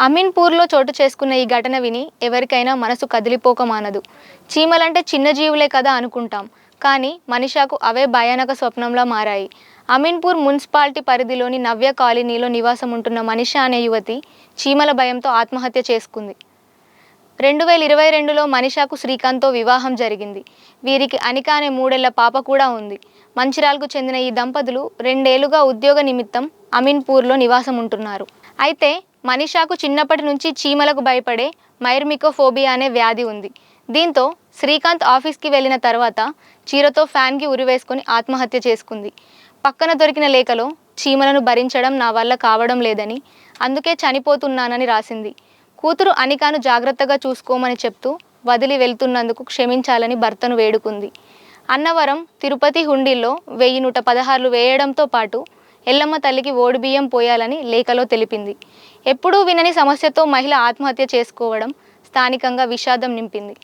అమీన్పూర్లో చోటు చేసుకున్న ఈ ఘటన విని ఎవరికైనా మనసు కదిలిపోక మానదు. చీమలంటే చిన్న జీవులే కదా అనుకుంటాం. కానీ మనిషాకు అవే భయానక స్వప్నంలా మారాయి. అమీన్పూర్ మున్సిపాలిటీ పరిధిలోని నవ్య కాలనీలో నివాసం ఉంటున్న మనిషా అనే యువతి చీమల భయంతో ఆత్మహత్య చేసుకుంది. రెండు వేల ఇరవై రెండులో మనిషాకు శ్రీకాంత్తో వివాహం జరిగింది. వీరికి అనిక అనే మూడేళ్ళ పాప కూడా ఉంది. మంచిర్యాలకు చెందిన ఈ దంపతులు రెండేళ్ళుగా ఉద్యోగ నిమిత్తం అమీన్పూర్లో నివాసం ఉంటున్నారు అయితే మనిషాకు చిన్నప్పటి నుంచి చీమలకు భయపడే మైర్మికోఫోబియా అనే వ్యాధి ఉంది. దీంతో శ్రీకాంత్ ఆఫీస్కి వెళ్ళిన తర్వాత చీరతో ఫ్యాన్కి ఉరివేసుకొని ఆత్మహత్య చేసుకుంది. పక్కన దొరికిన లేఖలో చీమలను భరించడం నా వల్ల కావడం లేదని అందుకే చనిపోతున్నానని రాసింది. కూతురు అనికాను జాగ్రత్తగా చూసుకోమని చెప్తూ వదిలి వెళ్తున్నందుకు క్షమించాలని భర్తను వేడుకుంది. అన్నవరం తిరుపతి హుండీల్లో వెయ్యి నూట పదహారులు వేయడంతో పాటు ఎల్లమ్మ తల్లికి ఓడి బియ్యం పోయాలని లేఖలో తెలిపింది. ఎప్పుడూ వినని సమస్యతో మహిళ ఆత్మహత్య చేసుకోవడం స్థానికంగా విషాదం నింపింది.